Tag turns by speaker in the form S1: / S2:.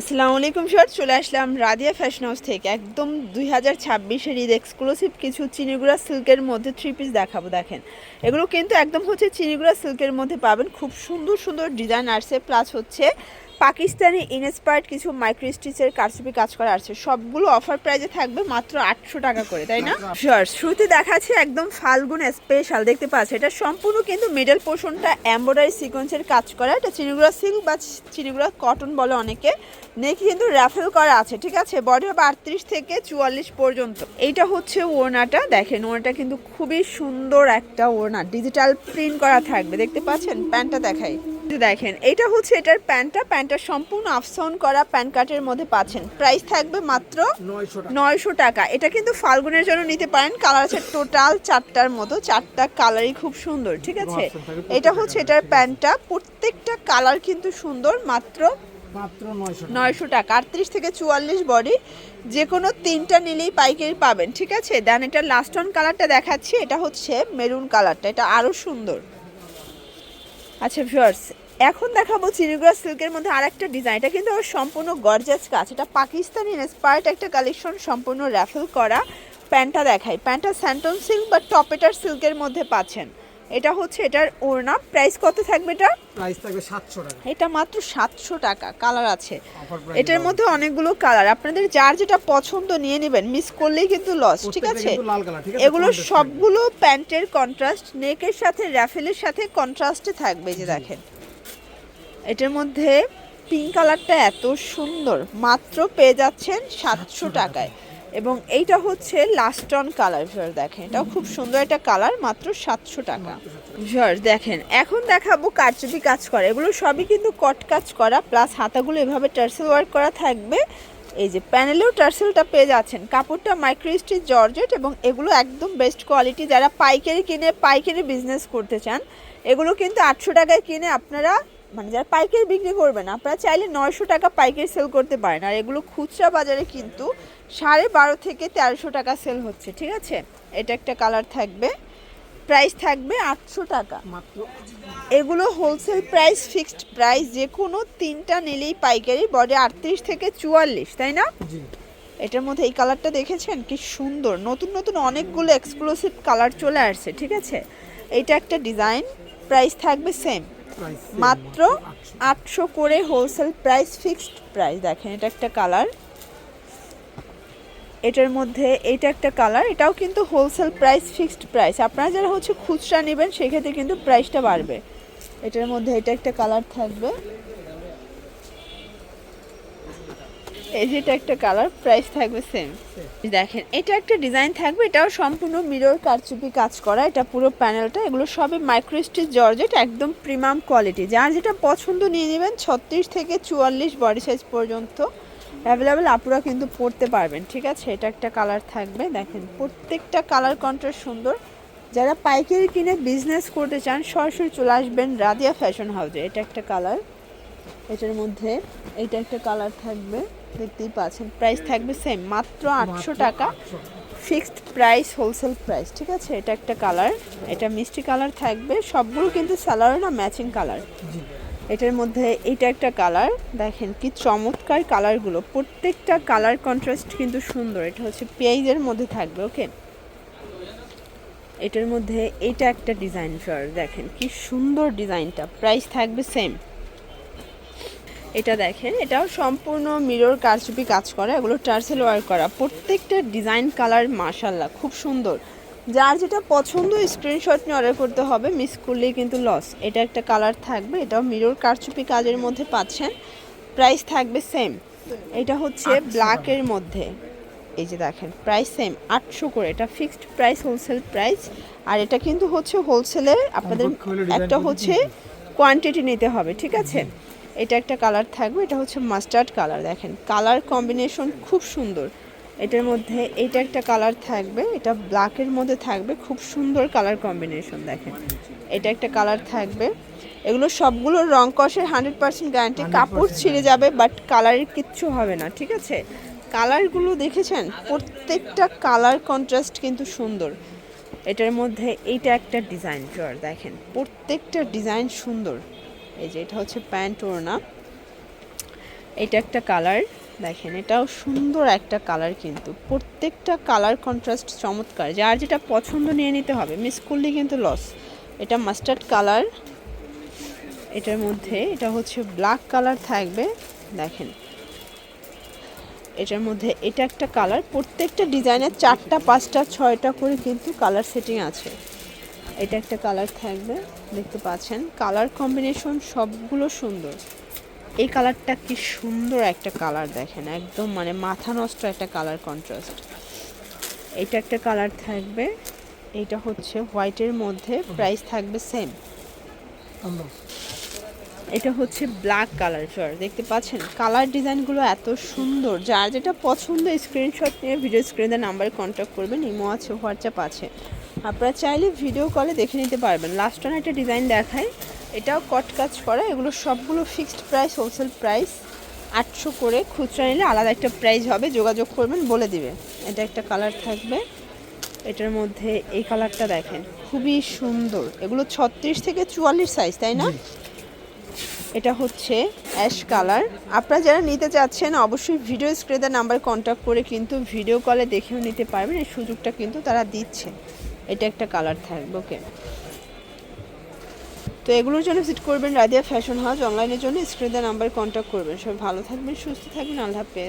S1: আসসালামু আলাইকুম স্যার চলে আসলাম রাদিয়া ফ্যাশন হাউস থেকে। একদম দুই হাজার ছাব্বিশের ঈদ এক্সক্লুসিভ কিছু চিনিগুড়া সিল্কের মধ্যে থ্রি পিস দেখাবো, দেখেন। এগুলো কিন্তু একদম হচ্ছে চিনিগুড়া সিল্কের মধ্যে পাবেন। খুব সুন্দর সুন্দর ডিজাইন আসছে প্লাস হচ্ছে পাকিস্তানি ইনস্পায়ার্ড কিছু মাইক্রো স্টিচের কারচুপি কাজ করা আছে। সবগুলো অফার প্রাইজে থাকবে মাত্র আটশো টাকা করে তাই না? শিওর শুরুতে দেখাচ্ছে একদম ফাল্গুন স্পেশাল দেখতে পাচ্ছি এটা সম্পূর্ণ কিন্তু মিডল পোর্শনটা এমব্রয়ডারি সিকোয়েন্সের কাজ করা। এটা চিনিগুড়া সিল্ক বা চিনিগুড়া কটন বলে অনেকে। নেক কিন্তু র্যাফেল করা আছে ঠিক আছে? বডি হবে আটত্রিশ থেকে চুয়াল্লিশ পর্যন্ত। এইটা হচ্ছে ওড়নাটা। দেখেন ওড়নাটা কিন্তু খুবই সুন্দর একটা ওড়না। ডিজিটাল প্রিন্ট করা থাকবে দেখতে পাচ্ছেন? প্যান্টটা দেখাই। দেখেন এটা হচ্ছে এটার প্যান্টটা। প্যান্টটা সম্পূর্ণ আফসন করা প্যান্ট কাটের মধ্যে পাচ্ছেন। প্রাইস থাকবে মাত্র
S2: নয়শো টাকা।
S1: এটা কিন্তু ফাল্গুনের জন্য নিতে পারেন। কালার আছে টোটাল চারটার মতো। চারটা কালারই খুব সুন্দর ঠিক আছে? এটা হচ্ছে এটার প্যান্টটা। প্রত্যেকটা কালার কিন্তু সুন্দর মাত্র
S2: মাত্র নয়শো টাকা।
S1: নয়শো টাকা। আটত্রিশ থেকে চুয়াল্লিশ বডি। যে কোনো তিনটা নিলেই পাইকারি পাবেন ঠিক আছে? দেন এটা লাস্ট অন কালারটা দেখাচ্ছি। এটা হচ্ছে মেরুন কালারটা এটা আরও সুন্দর। আচ্ছা ভিউয়ার্স এখন দেখাবো চিনিগুড়া সিল্কের মধ্যে আরেকটা ডিজাইন এটা কিন্তু আবার সম্পূর্ণ গর্জাস কাজ। এটা পাকিস্তানি ইন্সপায়ার্ড একটা কালেকশন সম্পূর্ণ র্যাফেল করা প্যান্টটা দেখাই। প্যান্টটা স্যান্টন সিল্ক বা টপেটার সিল্কের মধ্যে পাচ্ছেন। এটা হচ্ছে এটার ওড়না। প্রাইস কত থাকবে এটা?
S2: প্রাইস থাকবে সাতশো টাকা।
S1: এটা মাত্র সাতশো টাকা। কালার আছে। এটার মধ্যে অনেকগুলো কালার আপনাদের যার যেটা পছন্দ নিয়ে নেবেন। মিস করলেই কিন্তু লস ঠিক আছে? এগুলো সবগুলো প্যান্টের কন্ট্রাস্ট নেকের সাথে র্যাফেলের সাথে কন্ট্রাস্টে থাকবে যে দেখেন। এটার মধ্যে পিঙ্ক কালারটা এত সুন্দর। মাত্র পেয়ে যাচ্ছেন সাতশো টাকায়। এবং এইটা হচ্ছে লাস্ট অন কালার ভিউয়ার দেখেন। এটাও খুব সুন্দর একটা কালার মাত্র সাতশো টাকা। ভিউয়ার দেখেন এখন দেখাবো কারচুপি কাজ করা। এগুলো সবই কিন্তু কট কাজ করা প্লাস হাতাগুলো এভাবে টার্সেল ওয়ার্ক করা থাকবে। এই যে প্যানেলেও টার্সেলটা পেয়ে যাচ্ছেন। কাপড়টা মাইক্রোস্টিচ জর্জেট এবং এগুলো একদম বেস্ট কোয়ালিটি যারা পাইকারি কিনে পাইকারি বিজনেস করতে চান এগুলো কিন্তু আটশো টাকায় কিনে আপনারা মানে যারা পাইকারি বিক্রি করবেন আপনারা চাইলে নয়শো টাকা পাইকারি সেল করতে পারেন। আর এগুলো খুচরা বাজারে কিন্তু সাড়ে বারো থেকে তেরোশো টাকা সেল হচ্ছে ঠিক আছে? এটা একটা কালার থাকবে। প্রাইস থাকবে আটশো টাকা।
S2: মাত্র
S1: এগুলো হোলসেল প্রাইস ফিক্সড প্রাইস যে কোনো তিনটা নিলেই পাইকারি বডি আটত্রিশ থেকে চুয়াল্লিশ তাই না? এটার মধ্যে এই কালারটা দেখেছেন? কি সুন্দর। নতুন নতুন অনেকগুলো এক্সক্লুসিভ কালার চলে আসছে ঠিক আছে? এটা একটা ডিজাইন প্রাইস থাকবে সেম মাত্র আটশো করে হোলসেল প্রাইস ফিক্সড প্রাইস দেখেন, এটা একটা কালার এটার মধ্যে এটা একটা কালার এটাও কিন্তু হোলসেল প্রাইস ফিক্সড প্রাইস আপনারা যারা হচ্ছে খুচরা নেবেন, সেক্ষেত্রে কিন্তু প্রাইসটা বাড়বে। এটার মধ্যে এটা একটা কালার থাকবে। এই যেটা একটা কালার প্রাইস থাকবে সেম দেখেন এটা একটা ডিজাইন থাকবে এটাও সম্পূর্ণ মিরর কারচুপি কাজ করা এটা পুরো প্যানেলটা এগুলো সবই মাইক্রোস্টিচ জর্জেট একদম প্রিমিয়াম কোয়ালিটি যার যেটা পছন্দ নিয়ে নেবেন ছত্রিশ থেকে চুয়াল্লিশ বডি সাইজ পর্যন্ত অ্যাভেলেবেল আপুরা কিন্তু পরতে পারবেন ঠিক আছে? এটা একটা কালার থাকবে দেখেন প্রত্যেকটা কালার কন্ট্রাস্ট সুন্দর। যারা পাইকারি কিনে বিজনেস করতে চান সরাসরি চলে আসবেন রাদিয়া ফ্যাশন হাউসে এটা একটা কালার এটার মধ্যে এটা একটা কালার থাকবে দেখতেই পাচ্ছেন। প্রাইস থাকবে সেম মাত্র আটশো টাকা। ফিক্সড প্রাইস হোলসেল প্রাইস ঠিক আছে? এটা একটা কালার এটা মিষ্টি কালার থাকবে। সবগুলো কিন্তু স্যালারি না ম্যাচিং কালার। এটার মধ্যে এটা একটা কালার দেখেন কি চমৎকার কালারগুলো। প্রত্যেকটা কালার কন্ট্রাস্ট কিন্তু সুন্দর। এটা হচ্ছে পেঁয়াজের মধ্যে থাকবে ওকে? এটার মধ্যে এটা একটা ডিজাইন ফর দেখেন কি সুন্দর ডিজাইনটা প্রাইস থাকবে সেম এটা দেখেন এটাও সম্পূর্ণ মিরর কারচুপি কাজ করা এগুলো টার্সেল ওয়ার্ক করা। প্রত্যেকটা ডিজাইন কালার মার্শাল্লাহ খুব সুন্দর। যার যেটা পছন্দ স্ক্রিনশট নিয়ে অর্ডার করতে হবে মিস করলেই কিন্তু লস এটা একটা কালার থাকবে এটাও মিরর কারচুপি কাজের মধ্যে পাচ্ছেন। প্রাইস থাকবে সেম এটা হচ্ছে ব্ল্যাকের মধ্যে। এই যে দেখেন প্রাইস সেম আটশো করে। এটা ফিক্সড প্রাইস হোলসেল প্রাইস আর এটা কিন্তু হচ্ছে হোলসেলে আপনাদের একটা হচ্ছে কোয়ান্টিটি নিতে হবে ঠিক আছে? এটা একটা কালার থাকবে এটা হচ্ছে মাস্টার্ড কালার দেখেন। কালার কম্বিনেশন খুব সুন্দর। এটার মধ্যে এটা একটা কালার থাকবে এটা ব্ল্যাকের মধ্যে থাকবে খুব সুন্দর কালার কম্বিনেশন দেখেন। এটা একটা কালার থাকবে। এগুলো সবগুলো রং কষের হান্ড্রেড পার্সেন্ট গ্যারান্টি কাপড় ছিঁড়ে যাবে বাট কালারের কিচ্ছু হবে না ঠিক আছে? কালারগুলো দেখেছেন? প্রত্যেকটা কালার কন্ট্রাস্ট কিন্তু সুন্দর। এটার মধ্যে এইটা একটা ডিজাইন ফ্লোর দেখেন। প্রত্যেকটা ডিজাইন সুন্দর। এই যে, এটা হচ্ছে প্যান্ট ওড়না এটা একটা কালার, দেখেন, এটাও সুন্দর একটা কালার কিন্তু। প্রত্যেকটা কালার কন্ট্রাস্ট চমৎকার। যার যেটা পছন্দ নিয়ে নিতে হবে মিস করলে কিন্তু লস এটা মাস্টার্ড কালার। এটার মধ্যে, এটা হচ্ছে ব্ল্যাক কালার থাকবে, দেখেন। এটার মধ্যে এটা একটা কালার। প্রত্যেকটা ডিজাইনের চারটা, পাঁচটা, ছয়টা করে কিন্তু কালার সেটিং আছে। এটা একটা কালার থাকবে, দেখতে পাচ্ছেন। কালার কম্বিনেশন সবগুলো সুন্দর। এই কালারটা কি সুন্দর একটা কালার দেখেন, একদম মানে মাথা নষ্ট একটা কালার কন্ট্রাস্ট এটা একটা কালার থাকবে, এটা হচ্ছে হোয়াইটের মধ্যে প্রাইস থাকবে সেম এটা হচ্ছে ব্ল্যাক কালার চর দেখতে পাচ্ছেন? কালার ডিজাইনগুলো এত সুন্দর। যার যেটা পছন্দ স্ক্রিনশট নিয়ে ভিডিও স্ক্রিনে নাম্বারে কন্ট্যাক্ট করবেন, ইমো আছে হোয়াটসঅ্যাপ আছে। আপনারা চাইলে ভিডিও কলে দেখে নিতে পারবেন। লাস্ট ওয়ান একটা ডিজাইন দেখায়। এটাও কট কাজ করা। এগুলো সবগুলো ফিক্সড প্রাইস হোলসেল প্রাইস আটশো করে খুচরা নিলে আলাদা একটা প্রাইস হবে। যোগাযোগ করবেন বলে দিবে। এটা একটা কালার থাকবে। এটার মধ্যে এই কালারটা দেখেন। খুবই সুন্দর। এগুলো ছত্রিশ থেকে চুয়াল্লিশ সাইজ তাই না? এটা হচ্ছে অ্যাশ কালার আপনারা যারা নিতে চাচ্ছেন অবশ্যই ভিডিও স্ক্রিনের নাম্বার কন্ট্যাক্ট করে কিন্তু ভিডিও কলে দেখেও নিতে পারবেন। এই সুযোগটা কিন্তু তারা দিচ্ছে। এটা একটা কালার থাকবে, ওকে। তো এগুলোর জন্য ভিজিট করবেন রাদিয়া ফ্যাশন হাউস, অনলাইনের জন্য স্ক্রিনে নাম্বার কন্ট্যাক্ট করবেন। সবাই ভালো থাকবেন, সুস্থ থাকবেন, আল্লাহ হাফেজ।